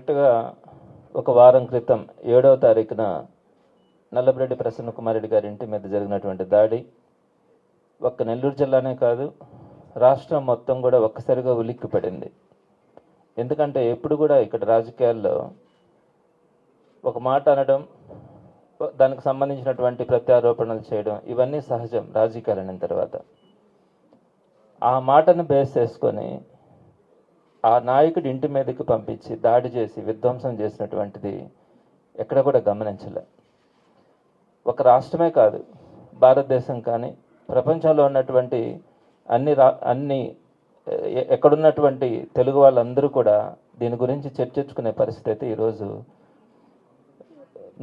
కరెక్ట్గా ఒక వారం క్రితం ఏడవ తారీఖున నల్లబరెడ్డి ప్రసన్న కుమారెడ్డి గారి ఇంటి మీద జరిగినటువంటి దాడి. ఒక్క నెల్లూరు జిల్లానే కాదు రాష్ట్రం మొత్తం కూడా ఒక్కసారిగా ఉలిక్కి పడింది. ఎందుకంటే ఎప్పుడు కూడా ఇక్కడ రాజకీయాల్లో ఒక మాట అనడం దానికి సంబంధించినటువంటి ప్రత్యారోపణలు చేయడం ఇవన్నీ సహజం రాజకీయాలు అయిన తర్వాత. ఆ మాటను బేస్ చేసుకొని ఆ నాయకుడి ఇంటి మీదకి పంపించి దాడి చేసి విధ్వంసం చేసినటువంటిది ఎక్కడ కూడా గమనించలే. ఒక రాష్ట్రమే కాదు భారతదేశం కానీ ప్రపంచంలో ఉన్నటువంటి అన్ని రా అన్ని ఎక్కడున్నటువంటి తెలుగు వాళ్ళందరూ కూడా దీని గురించి చర్చించుకునే పరిస్థితి అయితే ఈరోజు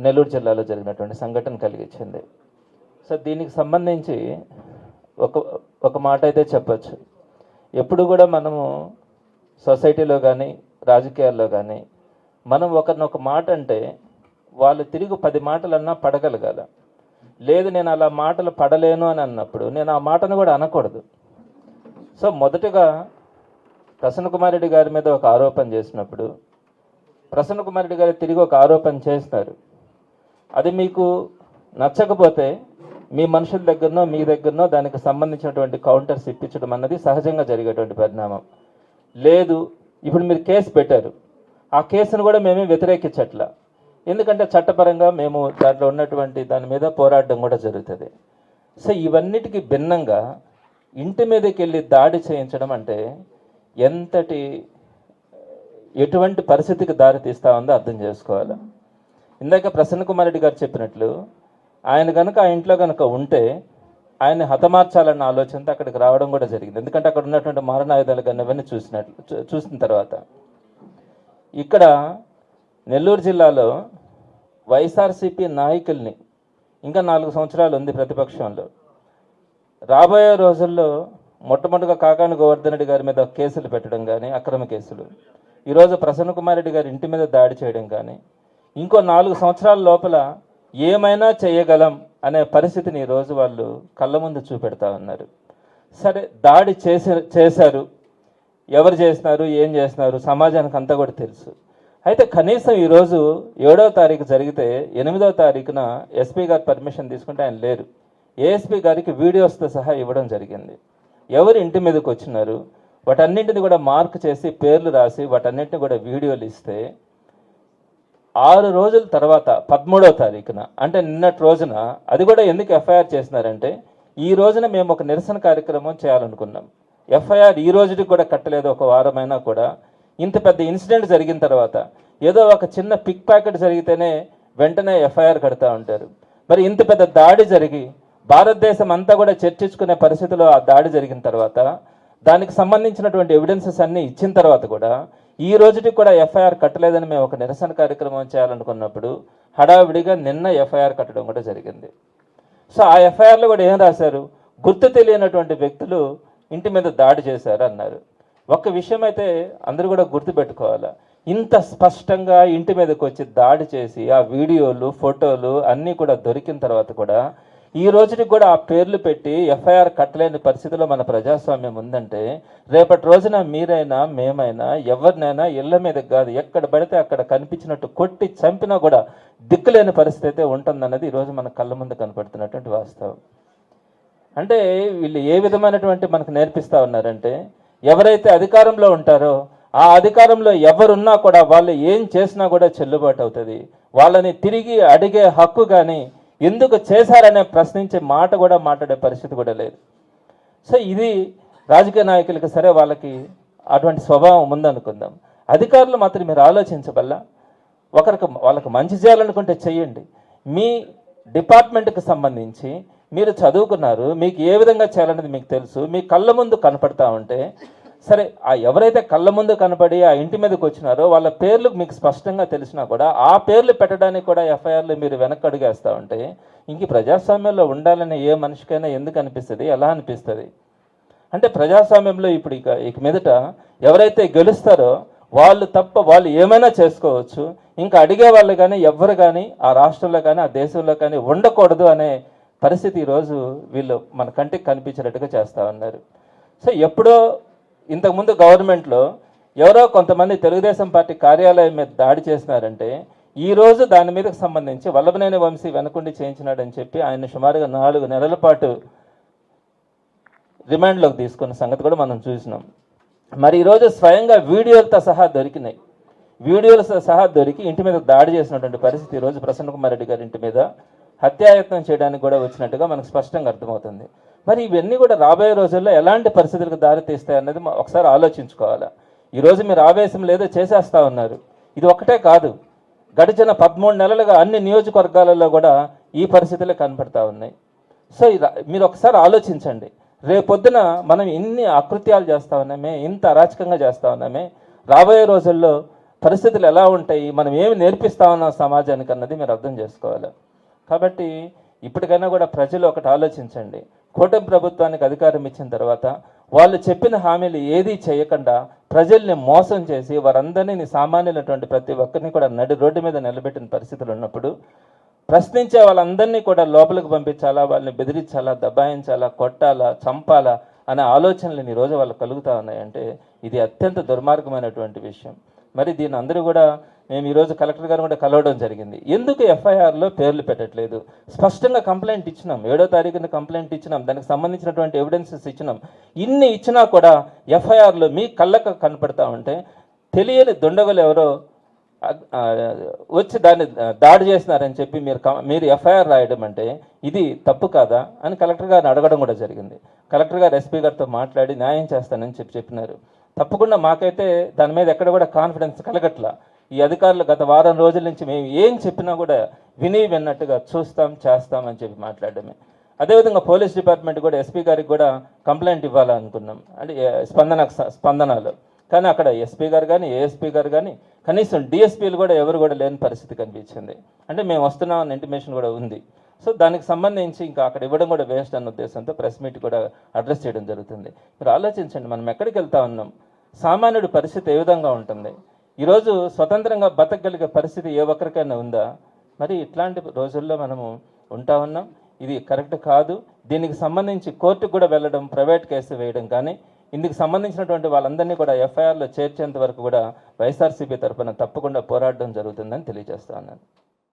నెల్లూరు జిల్లాలో జరిగినటువంటి సంఘటన కలిగించింది. సో దీనికి సంబంధించి ఒక ఒక మాట అయితే చెప్పచ్చు. ఎప్పుడు కూడా మనము సొసైటీలో కానీ రాజకీయాల్లో కానీ మనం ఒకరిని ఒక మాట అంటే వాళ్ళు తిరిగి పది మాటలన్నా పడగలగాల. లేదు నేను అలా మాటలు పడలేను అని అన్నప్పుడు నేను ఆ మాటను కూడా అనకూడదు. సో మొదటగా ప్రసన్న కుమార్ రెడ్డి గారి మీద ఒక ఆరోపణ చేసినప్పుడు ప్రసన్న కుమార్ రెడ్డి గారు తిరిగి ఒక ఆరోపణ చేస్తారు అది మీకు నచ్చకపోతే మీ మనుషుల దగ్గరనో మీ దగ్గరనో దానికి సంబంధించినటువంటి కౌంటర్స్ ఇప్పించడం అన్నది సహజంగా జరిగేటువంటి పరిణామం. లేదు ఇప్పుడు మీరు కేసు పెట్టారు. ఆ కేసును కూడా మేమే వ్యతిరేకించట్లా. ఎందుకంటే చట్టపరంగా మేము దాంట్లో ఉన్నటువంటి దాని మీద పోరాడడం కూడా జరుగుతుంది. సో ఇవన్నిటికీ భిన్నంగా ఇంటి మీదకి వెళ్ళి దాడి చేయించడం అంటే ఎంతటి ఎటువంటి పరిస్థితికి దారి తీస్తా ఉందో అర్థం చేసుకోవాలి. ఇందాక ప్రసన్న కుమార్ రెడ్డి గారు చెప్పినట్లు ఆయన కనుక ఆ ఇంట్లో కనుక ఉంటే ఆయన్ని హతమార్చాలన్న ఆలోచనతో అక్కడికి రావడం కూడా జరిగింది. ఎందుకంటే అక్కడ ఉన్నటువంటి మారణాయుధాలు కన్నవన్నీ చూసినట్లు చూసిన తర్వాత. ఇక్కడ నెల్లూరు జిల్లాలో వైఎస్ఆర్సీపీ నాయకుల్ని ఇంకా నాలుగు సంవత్సరాలు ఉంది ప్రతిపక్షంలో. రాబోయే రోజుల్లో మొట్టమొదటిగా కాకాని గోవర్ధన్ రెడ్డి గారి మీద కేసులు పెట్టడం కానీ అక్రమ కేసులు. ఈరోజు ప్రసన్న కుమార్ రెడ్డి గారి ఇంటి మీద దాడి చేయడం కానీ ఇంకో నాలుగు సంవత్సరాల లోపల ఏమైనా చేయగలం అనే పరిస్థితిని ఈరోజు వాళ్ళు కళ్ళ ముందు చూపెడతా ఉన్నారు. సరే దాడి చేసే చేశారు. ఎవరు చేస్తున్నారు ఏం చేస్తున్నారు సమాజానికి అంతా కూడా తెలుసు. అయితే కనీసం ఈరోజు ఏడవ తారీఖు జరిగితే ఎనిమిదో తారీఖున ఎస్పీ గారు పర్మిషన్ తీసుకుంటే ఆయన లేరు. ఏఎస్పీ గారికి వీడియోస్తో సహా ఇవ్వడం జరిగింది. ఎవరు ఇంటి మీదకి వచ్చినారు? వాటన్నింటిని కూడా మార్క్ చేసి పేర్లు రాసి వాటన్నింటిని కూడా వీడియోలు ఇస్తే ఆరు రోజుల తర్వాత పదమూడవ తారీఖున అంటే నిన్నటి రోజున అది కూడా ఎందుకు ఎఫ్ఐఆర్ చేసినారంటే ఈ రోజున మేము ఒక నిరసన కార్యక్రమం చేయాలనుకున్నాం. ఎఫ్ఐఆర్ ఈ రోజుకి కూడా కట్టలేదు ఒక వారమైనా కూడా. ఇంత పెద్ద ఇన్సిడెంట్ జరిగిన తర్వాత ఏదో ఒక చిన్న పిక్ ప్యాకెట్ జరిగితేనే వెంటనే ఎఫ్ఐఆర్ కడతా ఉంటారు. మరి ఇంత పెద్ద దాడి జరిగి భారతదేశం అంతా కూడా చర్చించుకునే పరిస్థితిలో ఆ దాడి జరిగిన తర్వాత దానికి సంబంధించినటువంటి ఎవిడెన్సెస్ అన్నీ ఇచ్చిన తర్వాత కూడా ఈ రోజుకి కూడా ఎఫ్ఐఆర్ కట్టలేదని మేము ఒక నిరసన కార్యక్రమం చేయాలనుకున్నప్పుడు హడావిడిగా నిన్న ఎఫ్ఐఆర్ కట్టడం కూడా జరిగింది. సో ఆ ఎఫ్ఐఆర్లో కూడా ఏం రాశారు? గుర్తు తెలియనటువంటి వ్యక్తులు ఇంటి మీద దాడి చేశారు అన్నారు. ఒక్క విషయం అయితే అందరూ కూడా గుర్తుపెట్టుకోవాలా ఇంత స్పష్టంగా ఇంటి మీదకి వచ్చి దాడి చేసి ఆ వీడియోలు ఫోటోలు అన్నీ కూడా దొరికిన తర్వాత కూడా ఈ రోజుకి కూడా ఆ పేర్లు పెట్టి ఎఫ్ఐఆర్ కట్టలేని పరిస్థితిలో మన ప్రజాస్వామ్యం ఉందంటే రేపటి రోజున మీరైనా మేమైనా ఎవరినైనా ఇళ్ళ మీద కాదు ఎక్కడ పడితే అక్కడ కనిపించినట్టు కొట్టి చంపినా కూడా దిక్కులేని పరిస్థితి అయితే ఉంటుందన్నది ఈరోజు మన కళ్ళ ముందు కనపడుతున్నటువంటి వాస్తవం. అంటే వీళ్ళు ఏ విధమైనటువంటి మనకు నేర్పిస్తా ఉన్నారంటే ఎవరైతే అధికారంలో ఉంటారో ఆ అధికారంలో ఎవరున్నా కూడా వాళ్ళు ఏం చేసినా కూడా చెల్లుబాటు అవుతుంది. వాళ్ళని తిరిగి అడిగే హక్కు కానీ ఎందుకు చేశారనే ప్రశ్నించే మాట కూడా మాట్లాడే పరిస్థితి కూడా లేదు. సో ఇది రాజకీయ నాయకులకి సరే వాళ్ళకి అటువంటి స్వభావం ఉందనుకుందాం. అధికారులు మాత్రం మీరు ఆలోచించబల్లా ఒకరికి వాళ్ళకి మంచి చేయాలనుకుంటే చెయ్యండి. మీ డిపార్ట్మెంట్కి సంబంధించి మీరు చదువుకున్నారు మీకు ఏ విధంగా చేయాలనేది మీకు తెలుసు మీ కళ్ళ ముందు కనపడతా ఉంటే సరే ఆ ఎవరైతే కళ్ళ ముందు కనపడి ఆ ఇంటి మీదకి వచ్చినారో వాళ్ళ పేర్లు మీకు స్పష్టంగా తెలిసినా కూడా ఆ పేర్లు పెట్టడానికి కూడా ఎఫ్ఐఆర్లు మీరు వెనక్కి అడిగేస్తూ ఉంటే ఇంక ప్రజాస్వామ్యంలో ఉండాలని ఏ మనిషికైనా ఎందుకు అనిపిస్తుంది? ఎలా అనిపిస్తుంది? అంటే ప్రజాస్వామ్యంలో ఇప్పుడు ఇక ఇక మీదట ఎవరైతే గెలుస్తారో వాళ్ళు తప్ప వాళ్ళు ఏమైనా చేసుకోవచ్చు. ఇంకా అడిగే వాళ్ళు కానీ ఎవ్వరు కానీ ఆ రాష్ట్రంలో కానీ ఆ దేశంలో కానీ ఉండకూడదు అనే పరిస్థితి ఈరోజు వీళ్ళు మన కంటికి కనిపించేటట్టుగా చేస్తూ ఉన్నారు. సో ఎప్పుడో ఇంతకుముందు గవర్నమెంట్లో ఎవరో కొంతమంది తెలుగుదేశం పార్టీ కార్యాలయం మీద దాడి చేసినారంటే ఈ రోజు దాని మీదకి సంబంధించి వల్లభనేని వంశీ వెనకుండి చేయించినాడని చెప్పి ఆయన సుమారుగా నాలుగు నెలల పాటు రిమాండ్లోకి తీసుకున్న సంగతి కూడా మనం చూసినాం. మరి ఈరోజు స్వయంగా వీడియోలతో సహా దొరికినాయి. వీడియోలతో సహా దొరికి ఇంటి మీద దాడి చేసినటువంటి పరిస్థితి ఈరోజు ప్రసన్న కుమార్ రెడ్డి గారి ఇంటి మీద హత్యాయత్నం చేయడానికి కూడా వచ్చినట్టుగా మనకు స్పష్టంగా అర్థమవుతుంది. మరి ఇవన్నీ కూడా రాబోయే రోజుల్లో ఎలాంటి పరిస్థితులకు దారితీస్తాయి అనేది అన్నది ఒకసారి ఆలోచించుకోవాలా? ఈరోజు మీరు ఆవేశం లేదో చేసేస్తా ఉన్నారు. ఇది ఒకటే కాదు. గడిచిన పదమూడు నెలలుగా అన్ని నియోజకవర్గాలలో కూడా ఈ పరిస్థితులే కనపడతా ఉన్నాయి. సో మీరు ఒకసారి ఆలోచించండి. రేపొద్దున మనం ఇన్ని అకృత్యాలు చేస్తా ఉన్నామే ఇంత అరాచకంగా చేస్తా ఉన్నామే రాబోయే రోజుల్లో పరిస్థితులు ఎలా ఉంటాయి మనం ఏమి నేర్పిస్తా ఉన్నాం సమాజానికి అన్నది మీరు అర్థం చేసుకోవాలి. కాబట్టి ఇప్పటికైనా కూడా ప్రజలు ఒకటి ఆలోచించండి. కూటమి ప్రభుత్వానికి అధికారం ఇచ్చిన తర్వాత వాళ్ళు చెప్పిన హామీలు ఏదీ చేయకుండా ప్రజల్ని మోసం చేసి వారందరినీ సామాన్యులైనటువంటి ప్రతి ఒక్కరిని కూడా నడి రోడ్డు మీద నిలబెట్టిన పరిస్థితులు ఉన్నప్పుడు ప్రశ్నించే వాళ్ళందరినీ కూడా లోపలికి పంపించాలా వాళ్ళని బెదిరించాలా దబాయించాలా కొట్టాలా చంపాలా అనే ఆలోచనలు ఈరోజు రోజు కలుగుతూ కలుగుతా ఉన్నాయంటే ఇది అత్యంత దుర్మార్గమైనటువంటి విషయం. మరి దీని అందరూ కూడా మేము ఈరోజు కలెక్టర్ గారు కూడా కలవడం జరిగింది. ఎందుకు ఎఫ్ఐఆర్లో పేర్లు పెట్టట్లేదు? స్పష్టంగా కంప్లైంట్ ఇచ్చినాం. ఏడో తారీఖున కంప్లైంట్ ఇచ్చినాం. దానికి సంబంధించినటువంటి ఎవిడెన్సెస్ ఇచ్చినాం. ఇన్ని ఇచ్చినా కూడా ఎఫ్ఐఆర్లో మీ కళ్ళకు కనపడతా ఉంటే తెలియని దుండగులు ఎవరో వచ్చి దాన్ని దాడి చేసినారని చెప్పి మీరు మీరు ఎఫ్ఐఆర్ రాయడం అంటే ఇది తప్పు కాదా అని కలెక్టర్ గారిని అడగడం కూడా జరిగింది. కలెక్టర్ గారు ఎస్పీ గారితో మాట్లాడి న్యాయం చేస్తానని చెప్పి చెప్పినారు. తప్పకుండా మాకైతే దాని మీద ఎక్కడ కూడా కాన్ఫిడెన్స్ కలగట్లా. ఈ అధికారులు గత వారం రోజుల నుంచి మేము ఏం చెప్పినా కూడా విని విన్నట్టుగా చూస్తాం చేస్తాం అని చెప్పి మాట్లాడడమే. అదేవిధంగా పోలీస్ డిపార్ట్మెంట్ కూడా ఎస్పీ గారికి కూడా కంప్లైంట్ ఇవ్వాలనుకున్నాం. అంటే స్పందన స్పందనలో. కానీ అక్కడ ఎస్పీ గారు కానీ ఏఎస్పీ గారు కానీ కనీసం డిఎస్పీలు కూడా ఎవరు కూడా లేని పరిస్థితి కనిపించింది. అంటే మేము వస్తున్నాం అన్న ఇంటిమేషన్ కూడా ఉంది. సో దానికి సంబంధించి ఇంకా అక్కడ ఇవ్వడం కూడా వేస్ట్ అన్న ఉద్దేశంతో ప్రెస్ మీట్ కూడా అడ్రస్ చేయడం జరుగుతుంది. మీరు ఆలోచించండి మనం ఎక్కడికి వెళ్తా ఉన్నాం? సామాన్యుడి పరిస్థితి ఏ విధంగా ఉంటుంది? ఈరోజు స్వతంత్రంగా బతకగలిగే పరిస్థితి ఏ ఒక్కరికైనా ఉందా? మరి ఇట్లాంటి రోజుల్లో మనము ఉంటా ఉన్నాం. ఇది కరెక్ట్ కాదు. దీనికి సంబంధించి కోర్టుకు కూడా వెళ్ళడం ప్రైవేట్ కేసు వేయడం కానీ ఇందుకు సంబంధించినటువంటి వాళ్ళందరినీ కూడా ఎఫ్ఐఆర్లో చేర్చేంత వరకు కూడా వైఎస్ఆర్సీపీ తరఫున తప్పకుండా పోరాడడం జరుగుతుందని తెలియజేస్తా ఉన్నాను.